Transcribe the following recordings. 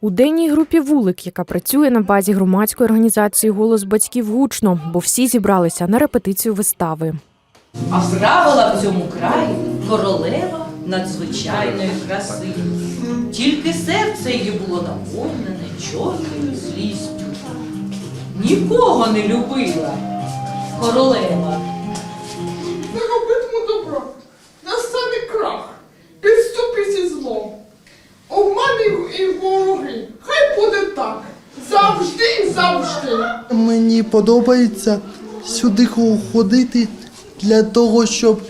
У денній групі вулик, яка працює на базі громадської організації Голос батьків гучно, бо всі зібралися на репетицію вистави. А правила в цьому краї королева надзвичайної краси. Тільки серце її було наповнене чорною злістю. Нікого не любила королева. Мені подобається сюди ходити для того, щоб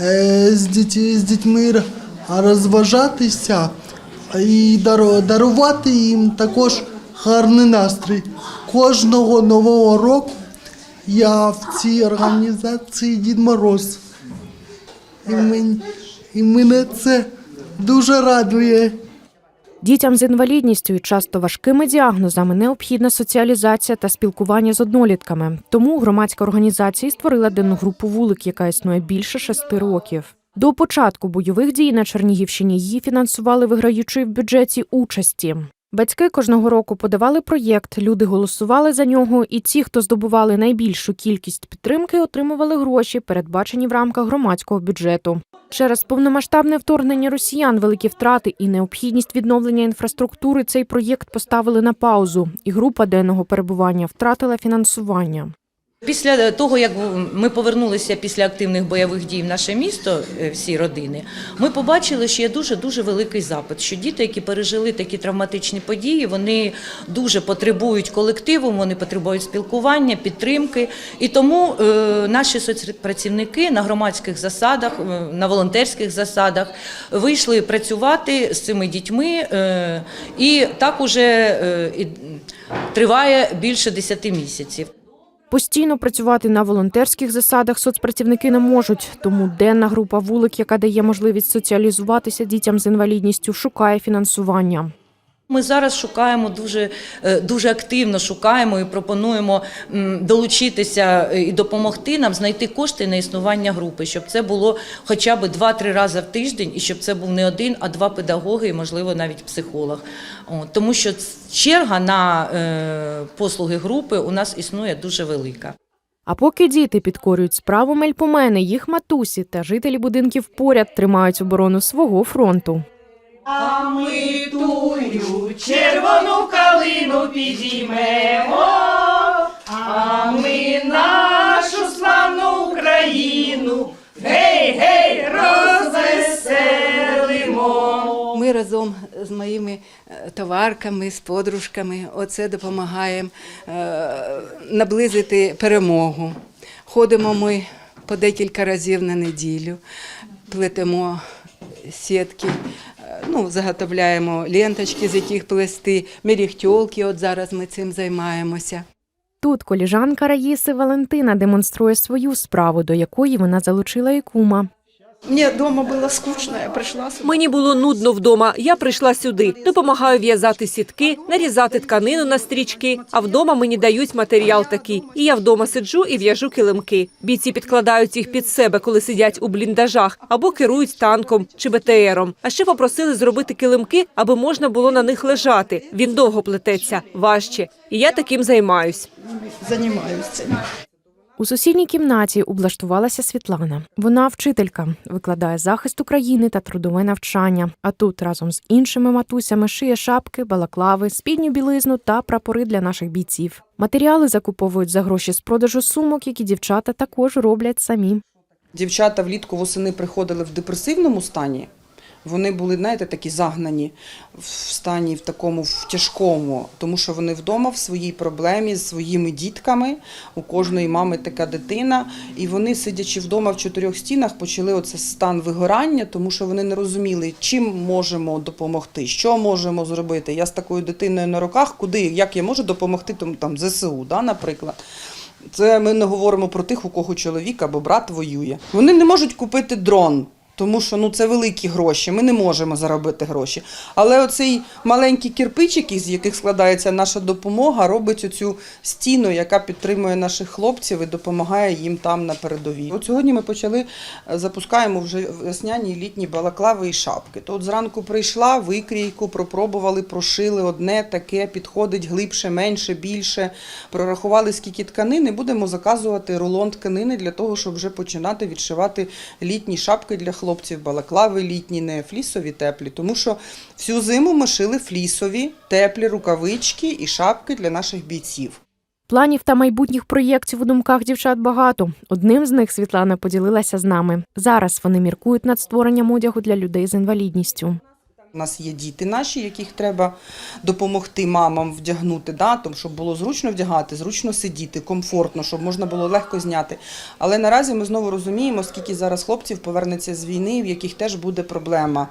е, з, діть, з дітьми розважатися і дару- дарувати їм також гарний настрій. Кожного нового року я в цій організації Дід Мороз. І, мені, і мене це дуже радує. Дітям з інвалідністю і часто важкими діагнозами необхідна соціалізація та спілкування з однолітками. Тому громадська організація створила денну групу вулик, яка існує більше шести років. До початку бойових дій на Чернігівщині її фінансували, виграючи в бюджеті участі. Батьки кожного року подавали проєкт, люди голосували за нього, і ті, хто здобували найбільшу кількість підтримки, отримували гроші, передбачені в рамках громадського бюджету. Через повномасштабне вторгнення росіян, великі втрати і необхідність відновлення інфраструктури цей проєкт поставили на паузу, і група денного перебування втратила фінансування. Після того, як ми повернулися після активних бойових дій в наше місто, е, всі родини, ми побачили, що є дуже дуже великий запит. Що діти, які пережили такі травматичні події, вони дуже потребують колективу, вони потребують спілкування, підтримки. І тому е, наші соцпрацівники на громадських засадах, е, на волонтерських засадах вийшли працювати з цими дітьми, і так уже триває більше 10 місяців. Постійно працювати на волонтерських засадах соцпрацівники не можуть, тому денна група вулик, яка дає можливість соціалізуватися дітям з інвалідністю, шукає фінансування. Ми зараз шукаємо дуже, е, дуже активно шукаємо і пропонуємо долучитися е, і допомогти нам знайти кошти на існування групи, щоб це було хоча б 2-3 рази в тиждень, і щоб це був не один, а два педагоги, і можливо навіть психолог. Тому що черга на е, послуги групи у нас існує дуже велика. А поки діти підкорюють справу мельпомени, їх матусі та жителі будинків поряд тримають оборону свого фронту. А ми тую червону калину підіймемо, а ми нашу славну Україну, гей, гей, розвеселимо. Ми разом з моїми е, товарками, з подружками, оце допомагаємо е, наблизити перемогу. Ходимо ми по декілька разів на неділю, плетемо сітки, ну, заготовляємо ленточки, з яких плести, мерехтьолки, от зараз ми цим займаємося. Тут коліжанка Раїси Валентина демонструє свою справу, до якої вона залучила і кума. Мені вдома було скучно, я прийшла сюди. Мені було нудно вдома. Я прийшла сюди. Допомагаю в'язати сітки, нарізати тканину на стрічки. А вдома мені дають матеріал такий. І я вдома сиджу і в'яжу килимки. Бійці підкладають їх під себе, коли сидять у бліндажах або керують танком чи БТРом. А ще попросили зробити килимки, аби можна було на них лежати. Він довго плететься, важче. І я таким займаюсь. Займаюся цим. У сусідній кімнаті облаштувалася Світлана. Вона вчителька, викладає захист України та трудове навчання. А тут разом з іншими матусями шиє шапки, балаклави, спідню білизну та прапори для наших бійців. Матеріали закуповують за гроші з продажу сумок, які дівчата також роблять самі. Дівчата влітку восени приходили в депресивному стані. Вони були, знаєте, такі загнані в стані в такому в тяжкому, тому що вони вдома в своїй проблемі з своїми дітками. У кожної мами така дитина, і вони, сидячи вдома в чотирьох стінах, почали оце стан вигорання, тому що вони не розуміли, чим можемо допомогти, що можемо зробити. Я з такою дитиною на руках, куди як я можу допомогти там, там ЗСУ, да, наприклад. Це ми не говоримо про тих, у кого чоловік або брат воює. Вони не можуть купити дрон. Тому що ну це великі гроші, ми не можемо заробити гроші. Але оцей маленький кирпичик, із яких складається наша допомога, робить оцю стіну, яка підтримує наших хлопців і допомагає їм там на передовій. От сьогодні ми почали е, запускаємо вже весняні літні балаклави і шапки. То от зранку прийшла викрійку, пропробували, прошили одне таке, підходить глибше, менше, більше. Прорахували скільки тканини. Будемо заказувати рулон тканини для того, щоб вже починати відшивати літні шапки для хлопців, балаклави літні, не флісові теплі. Тому що всю зиму ми шили флісові, теплі рукавички і шапки для наших бійців. Планів та майбутніх проєктів у думках дівчат багато. Одним з них Світлана поділилася з нами. Зараз вони міркують над створенням одягу для людей з інвалідністю. У нас є діти наші, яких треба допомогти мамам вдягнути, да, тому щоб було зручно вдягати, зручно сидіти, комфортно, щоб можна було легко зняти. Але наразі ми знову розуміємо, скільки зараз хлопців повернеться з війни, в яких теж буде проблема.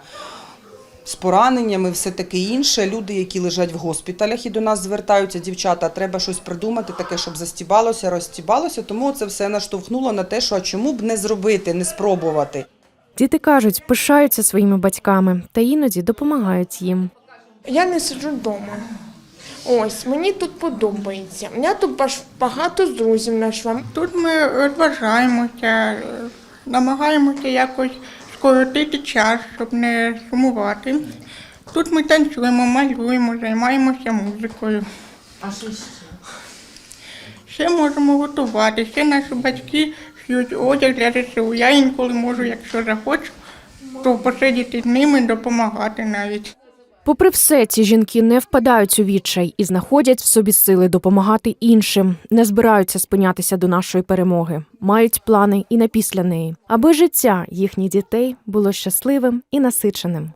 З пораненнями, все таке інше. Люди, які лежать в госпіталях і до нас звертаються, дівчата, треба щось придумати, таке, щоб застібалося, розстібалося. Тому це все наштовхнуло на те, що а чому б не зробити, не спробувати. Діти кажуть, пишаються своїми батьками та іноді допомагають їм. Я не сиджу вдома. Ось, мені тут подобається. У мене тут баш- багато друзів знайшла. Тут ми розважаємося, намагаємося якось скоротити час, щоб не сумувати. Тут ми танцюємо, малюємо, займаємося музикою. А що ще? Ще можемо готувати. Ще наші батьки шиють одяг для ЗСУ. Я інколи можу, якщо захочу, то посидіти з ними, допомагати навіть. Попри все, ці жінки не впадають у відчай і знаходять в собі сили допомагати іншим, не збираються спинятися до нашої перемоги, мають плани і на після неї, аби життя їхніх дітей було щасливим і насиченим.